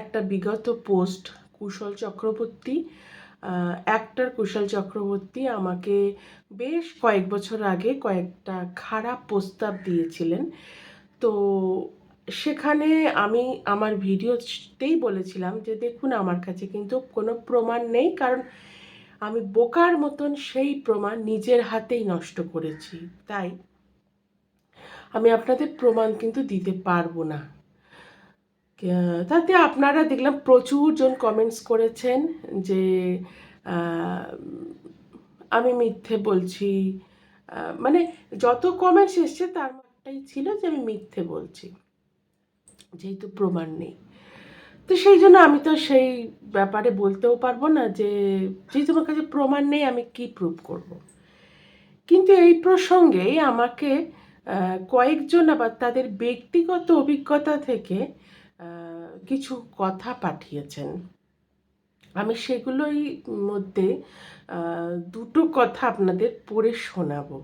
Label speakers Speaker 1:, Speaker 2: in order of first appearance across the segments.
Speaker 1: একটা বিগত post Kushal Chakraborty actor Kushal Chakraborty আমাকে বেশ কয়েক বছর আগে কয়েকটা খারাপ প্রস্তাব দিয়েছিলেন। তো সেখানে আমি আমার ভিডিওতেই বলেছিলাম যে, দেখুন, আমার কাছে কিন্তু কোনো প্রমাণ নেই, কারণ আমি বোকার মতন সেই প্রমাণ নিজের হাতেই নষ্ট করেছি। তাই আমি আপনাদের প্রমাণ কিন্তু দিতে পারব না। তাতে আপনারা দেখলাম প্রচুর জন কমেন্টস করেছেন যে আমি মিথ্যে বলছি। মানে যত কমেন্টস এসছে তার একটাই ছিল যে আমি মিথ্যে বলছি। যেহেতু প্রমাণ নেই। তো সেই জন্য আমি তো সেই ব্যাপারে বলতেও পারব না যে, যেহেতু আমার কাছে প্রমাণ নেই, আমি কি প্রুভ করব। কিন্তু এই প্রসঙ্গেই আমাকে কয়েকজন আবার তাদের ব্যক্তিগত অভিজ্ঞতা থেকে কিছু কথা পাঠিয়েছেন। আমি সেগুলোই মধ্যে দুটো কথা আপনাদের পড়ে শোনাবো।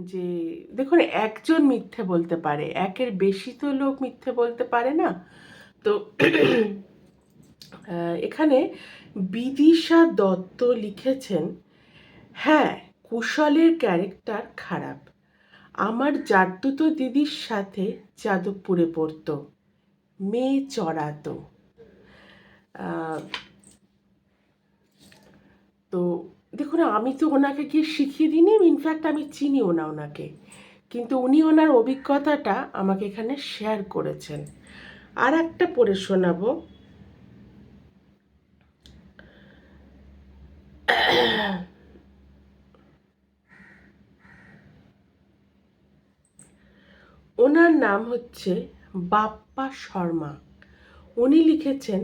Speaker 1: যে, দেখুন, একজন মিথ্যে বলতে পারে, একের বেশি তো লোক মিথ্যে বলতে পারে না। তো এখানে বিদিশা দত্ত লিখেছেন হ্যাঁ কুশলের ক্যারেক্টার খারাপ। আমার জাদ্দুতো দিদির সাথে যাদবপুরে পড়তো। মেয়ে চড়াতো। তো দেখুন, আমি তো ওনাকে গিয়ে শিখিয়ে দিইনি? ইনফ্যাক্ট আমি চিনিও না ওনাকে। কিন্তু উনি ওনার অভিজ্ঞতাটা আমাকে এখানে শেয়ার করেছেন। আর একটা পড়ে শোনাবো। ওনার নাম হচ্ছে বাপ্পা শর্মা। উনি লিখেছেন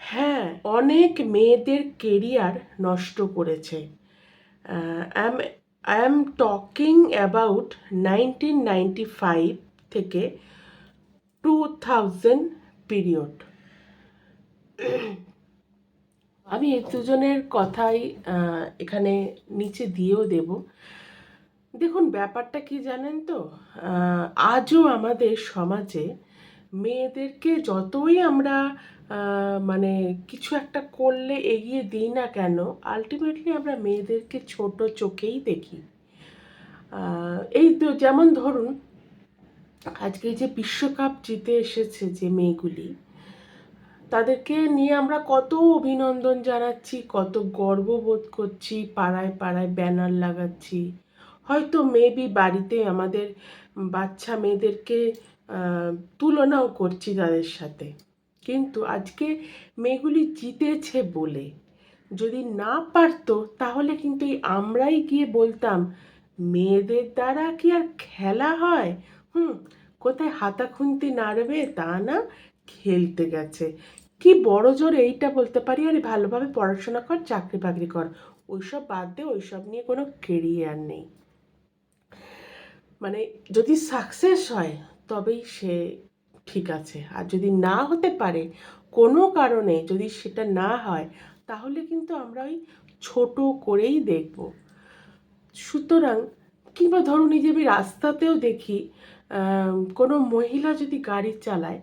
Speaker 1: হ্যাঁ অনেক মেয়েদের কেরিয়ার নষ্ট করেছে। I am talking about nineteen ninety five থেকে টু থাউজেন্ড পিরিয়ড। আমি এই দুজনের কথাই এখানে নিচে দিয়েও দেব। দেখুন, ব্যাপারটা কি জানেন তো? আজও আমাদের সমাজে মেয়েদেরকে যতই আমরা মানে কিছু একটা করলে এগিয়ে দিই না কেন আলটিমেটলি আমরা মেয়েদেরকে ছোট চোখেই দেখি। এই তো যেমন ধরুন, আজকে যে বিশ্বকাপ জিতে এসেছে যে মেয়েগুলি, তাদেরকে নিয়ে আমরা কত অভিনন্দন জানাচ্ছি, কত গর্ববোধ করছি, পাড়ায় পাড়ায় ব্যানার লাগাচ্ছি। হয়তো মেবি বাড়িতে আমাদের বাচ্চা মেয়েদেরকে তুলনাও করছি তাদের সাথে। কিন্তু আজকে মেয়েগুলি জিতেছে বলে। যদি না পারতো, তাহলে কিন্তু এই আমরাই গিয়ে বলতাম, মেয়েদের দ্বারা কি আর খেলা হয়? হুম, কোথায় হাতা খুন্তি নাড়বে তা না, খেলতে গেছে। কি বড় জোর এইটা বলতে পারি? আরে ভালোভাবে পড়াশোনা কর চাকরি বাকরি কর। ওইসব বাদ দে, ওইসব নিয়ে কোনো কেরিয়ার নেই। মানে যদি সাকসেস হয়, তবেই সে ঠিক আছে। আর যদি না হতে পারে, কোনো কারণে যদি সেটা না হয়, তাহলে কিন্তু আমরা ওই ছোট করেই দেখব। সুতরাং কিংবা ধরুন এই যে আমি রাস্তাতেও দেখি কোনো মহিলা যদি গাড়ি চালায়,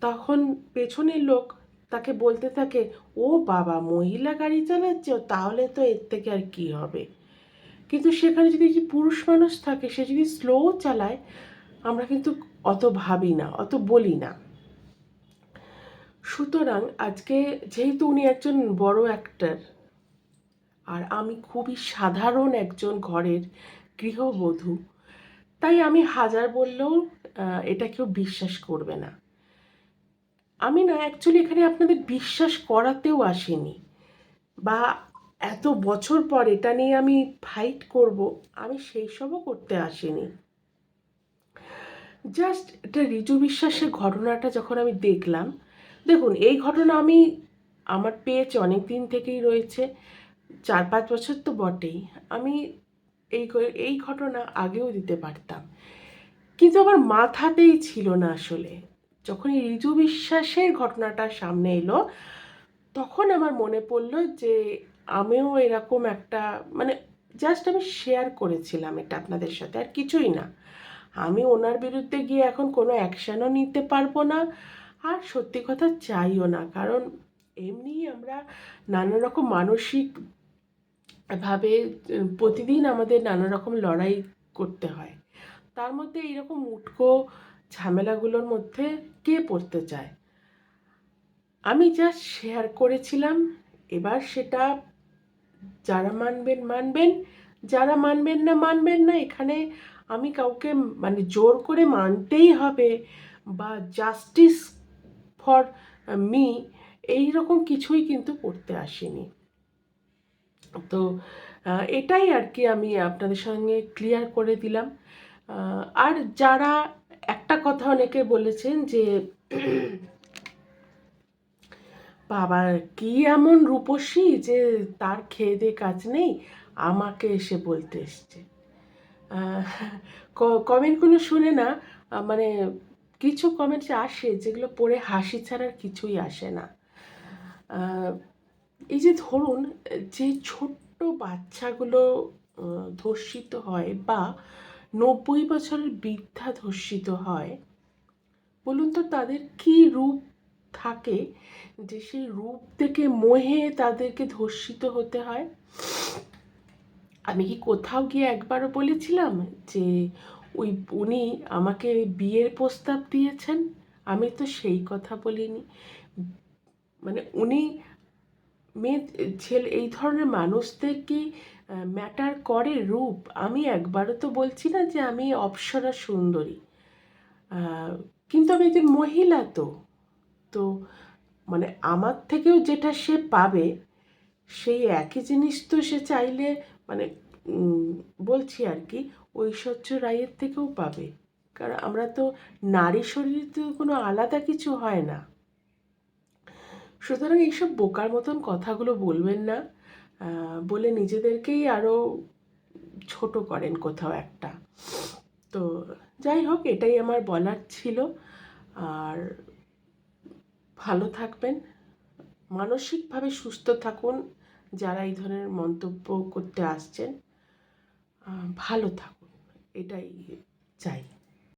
Speaker 1: তখন পেছনের লোক তাকে বলতে থাকে, ও বাবা, মহিলা গাড়ি চালাচ্ছে, তাহলে তো এর থেকে আর কি হবে? কিন্তু সেখানে যদি যে পুরুষ মানুষ থাকে, সে যদি স্লো চালায়, আমরা কিন্তু অত ভাবি না, অত বলি না। সুতরাং আজকে যেহেতু উনি একজন বড় অ্যাক্টার আর আমি খুবই সাধারণ একজন ঘরের গৃহবধূ, তাই আমি হাজার বললেও এটা কেউ বিশ্বাস করবে না। আমি না অ্যাকচুয়ালি এখানে আপনাদের বিশ্বাস করাতেও আসিনি, বা এত বছর পর এটা নিয়ে আমি ফাইট করব, আমি সেই সবও করতে আসিনি। জাস্ট এটা রিজু বিশ্বাসের ঘটনাটা যখন আমি দেখলাম, দেখুন, এই ঘটনা আমি, আমার পেজ অনেক দিন থেকেই রয়েছে, চার পাঁচ বছর তো বটেই, আমি এই এই ঘটনা আগেও দিতে পারতাম। কিন্তু আমার মাথাতেই ছিল না আসলে। যখন এই রিজু বিশ্বাসের ঘটনাটা সামনে এলো, তখন আমার মনে পড়ল যে আমিও এরকম একটা মানে জাস্ট আমি শেয়ার করেছিলাম এটা আপনাদের সাথে, আর কিছুই না। আমি ওনার বিরুদ্ধে গিয়ে এখন কোনো অ্যাকশানও নিতে পারব না, আর সত্যি কথা চাইও না, কারণ এমনি আমরা নানা রকম মানসিক ভাবে প্রতিদিন আমাদের নানা রকম লড়াই করতে হয়। তার মধ্যে এইরকম উটকো ঝামেলাগুলোর মধ্যে কে পড়তে চায়? আমি জাস্ট শেয়ার করেছিলাম, এবার সেটা যারা মানবেন মানবেন। যারা মানবেন না মানবেন না, এখানে আমি কাউকে মানে জোর করে মানতেই হবে বা জাস্টিস ফর মি এই রকম কিছুই কিন্তু করতে আসিনি। তো এটাই আর কি আমি আপনাদের সঙ্গে ক্লিয়ার করে দিলাম। আর যারা একটা কথা অনেকে বলেছেন যে বাবা, কি এমন রূপসী যে তার খেয়ে দিয়ে কাজ নেই, আমাকে এসে বলতে এসছে। কমেন্টগুলো শুনে না মানে কিছু কমেন্টস আসে যেগুলো পড়ে হাসি ছাড়ার কিছুই আসে না। এই যে ধরুন, যে ছোট্ট বাচ্চাগুলো ধর্ষিত হয় বা নব্বই বছরের বৃদ্ধা ধর্ষিত হয়, বলুন তো তাদের কি রূপ থাকে যে সেই রূপ থেকে মোহে তাদেরকে ধর্ষিত হতে হয়। আমি কি কোথাও গিয়ে একবারও বলেছিলাম যে ওই উনি আমাকে বিয়ের প্রস্তাব দিয়েছেন? আমি তো সেই কথা বলিনি। মানে উনি মেয়ে, ছেলে, এই ধরনের মানুষদের কি ম্যাটার করে রূপ? আমি একবারও তো বলছি না যে আমি অপ্সরা সুন্দরী। কিন্তু আমি একজন মহিলা তো। তো মানে আমার থেকেও যেটা সে পাবে, সেই একই জিনিস তো সে চাইলে মানে বলছি আর কি, ঐশ্বর্য রায়ের থেকেও পাবে। কারণ আমরা তো নারী শরীরে তো কোনো আলাদা কিছু হয় না। সুতরাং এইসব বোকার মতন কথাগুলো বলবেন না। বলে নিজেদেরকেই আরও ছোট করেন কোথাও একটা। তো যাই হোক, এটাই আমার বলার ছিল। আর ভালো থাকবেন, মানসিকভাবে সুস্থ থাকুন, যারা এই ধরনের মন্তব্য করতে আসছেন ভালো থাকুন, এটাই চাই।